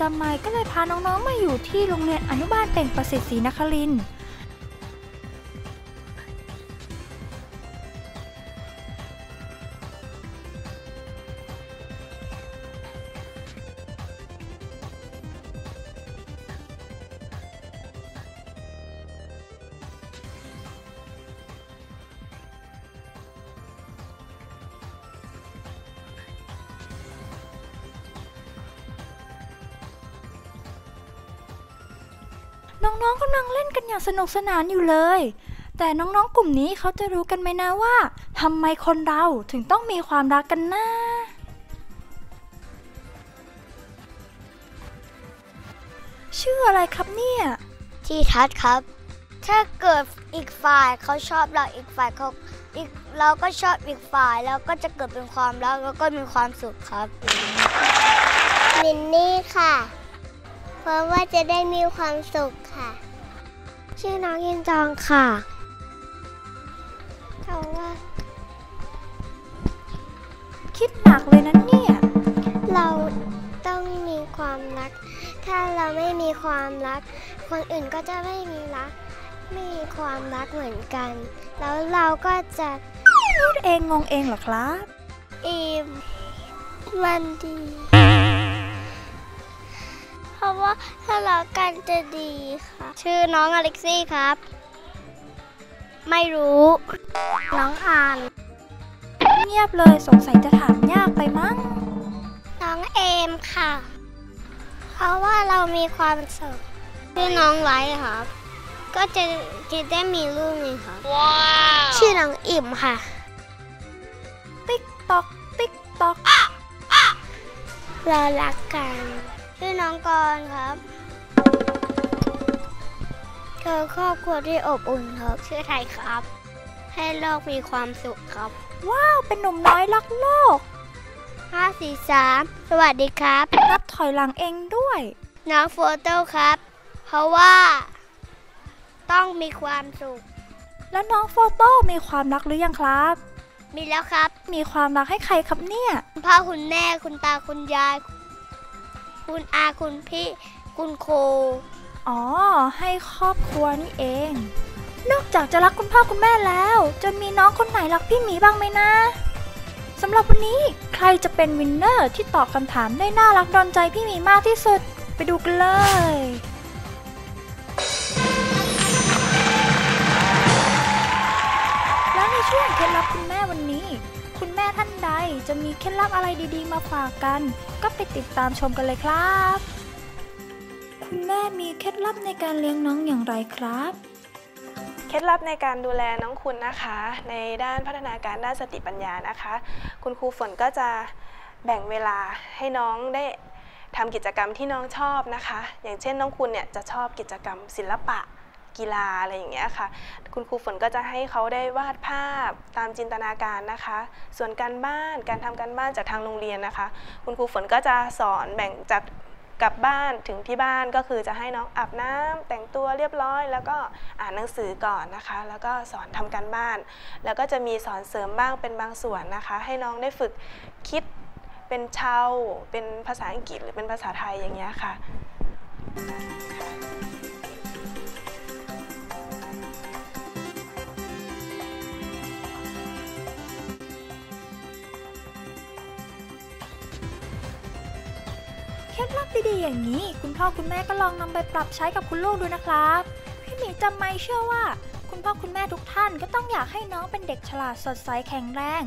จำใหม่ก็เลยพาน้องๆมาอยู่ที่โรงเรียนอนุบาลเต่งประสิทธิ์ศรีนครินทร์ น้องๆกำลังเล่นกันอย่างสนุกสนานอยู่เลย แต่น้องๆกลุ่มนี้เขาจะรู้กันไหมนะว่าทำไมคนเราถึงต้องมีความรักกันนะชื่ออะไรครับเนี่ย ที่ทัดครับ ถ้าเกิดอีกฝ่ายเขาชอบเราอีกฝ่ายเขาอีกเราก็ชอบอีกฝ่ายแล้วก็จะเกิดเป็นความรักแล้วก็มีความสุขครับมินนี่ค่ะ เพราะว่าจะได้มีความสุขค่ะ ชื่อน้องยินจองค่ะเพราะว่า คิดหนักเลยนะเนี่ย เราต้องมีความรัก ถ้าเราไม่มีความรัก คนอื่นก็จะไม่มีรัก ไม่มีความรักเหมือนกัน แล้วเราก็จะพูดเองงงเองเหรอครับอิ่มมันดี เพราะว่าถ้าเรากันจะดีค่ะ ชื่อน้องอเล็กซี่ครับ ไม่รู้ น้องอ่าน เงียบเลยสงสัยจะถามยากไปมั้ง น้องเอมค่ะ เพราะว่าเรามีความสุขชื่อน้องไลท์ครับ ก็จะจะได้มีลูกไงครับว้าวชื่อน้องอิ่มค่ะ ติ๊กตอก ติ๊กตอก เรารักกัน ชื่อน้องกรณ์ครับ เธอครอบครัวที่อบอุ่นครับ ชื่อไทยครับ ให้โลกมีความสุขครับ ว้าว เป็นหนุ่มน้อยรักโลก 5 4 3 สวัสดีครับ นับถอยหลังเองด้วย น้องโฟโต้ครับ เพราะว่า ต้องมีความสุข แล้วน้องโฟโต้มีความรักหรือยังครับ มีแล้วครับ มีความรักให้ใครครับเนี่ย คุณพ่อคุณแม่คุณตาคุณยาย คุณอาคุณพี่คุณครูอ๋อ ให้ครอบครัวนี่เอง นอกจากจะรักคุณพ่อคุณแม่แล้ว จะมีน้องคนไหนรักพี่หมีบ้างไหมนะสำหรับวันนี้ใครจะเป็นวินเนอร์ที่ตอบคำถามได้น่ารักโดนใจพี่หมีมากที่สุด ไปดูกันเลยแล้วในช่วงเคล็ดลับคุณ จะมีเคล็ดลับอะไรดีๆ มาฝากกัน ก็ไปติดตามชมกันเลยครับ คุณแม่มีเคล็ดลับในการเลี้ยงน้องอย่างไรครับ เคล็ดลับในการดูแลน้องคุณนะคะ ในด้านพัฒนาการด้านสติปัญญานะคะ คุณครูฝนก็จะแบ่งเวลาให้น้องได้ทำกิจกรรมที่น้องชอบนะคะ อย่างเช่นน้องคุณเนี่ยจะชอบกิจกรรมศิลปะ กีฬาอะไรอย่างเงี้ยค่ะ คุณครูฝนก็จะให้เขาได้วาดภาพตามจินตนาการนะคะ ส่วนการบ้านการทำการบ้านจากทางโรงเรียนนะคะ คุณครูฝนก็จะสอนแบ่งจากกลับบ้านถึงที่บ้านก็คือจะให้น้องอาบน้ำแต่งตัวเรียบร้อย แล้วก็อ่านหนังสือก่อนนะคะ แล้วก็สอนทำการบ้าน แล้วก็จะมีสอนเสริมบ้างเป็นบางส่วนนะคะ ให้น้องได้ฝึกคิดเป็นชาวเป็นภาษาอังกฤษหรือเป็นภาษาไทยอย่างเงี้ยค่ะ ล็ดลับดีๆอย่างนี้ คุณพ่อคุณแม่ก็ลองนำไปปรับใช้กับคุณลูกดูนะครับ พี่หมีจำไม่เชื่อว่า คุณพ่อคุณแม่ทุกท่านก็ต้องอยากให้น้องเป็นเด็กฉลาดสดใสแข็งแรง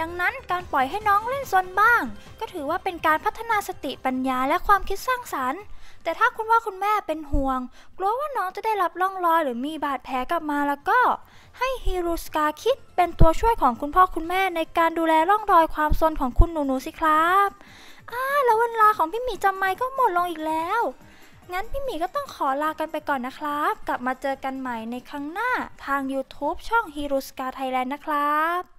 ดังนั้นการปล่อยให้น้องเล่นซนบ้าง ก็ถือว่าเป็นการพัฒนาสติปัญญาและความคิดสร้างสรรค์ แต่ถ้าคุณพ่อคุณแม่เป็นห่วง กลัวว่าน้องจะได้รับร่องรอยหรือมีบาดแผลกลับมาแล้วก็ ให้ฮิรุสกาคิดเป็นตัวช่วยของคุณพ่อคุณแม่ในการดูแลร่องรอยความซนของคุณหนูๆสิครับ อ่าแล้วเวลาของพี่หมีจำไม่ก็หมดลงอีกแล้ว งั้นพี่หมีก็ต้องขอลากันไปก่อนนะครับ กลับมาเจอกันใหม่ในครั้งหน้าทาง YouTube ช่อง h e r o s c a Thailand นะครับ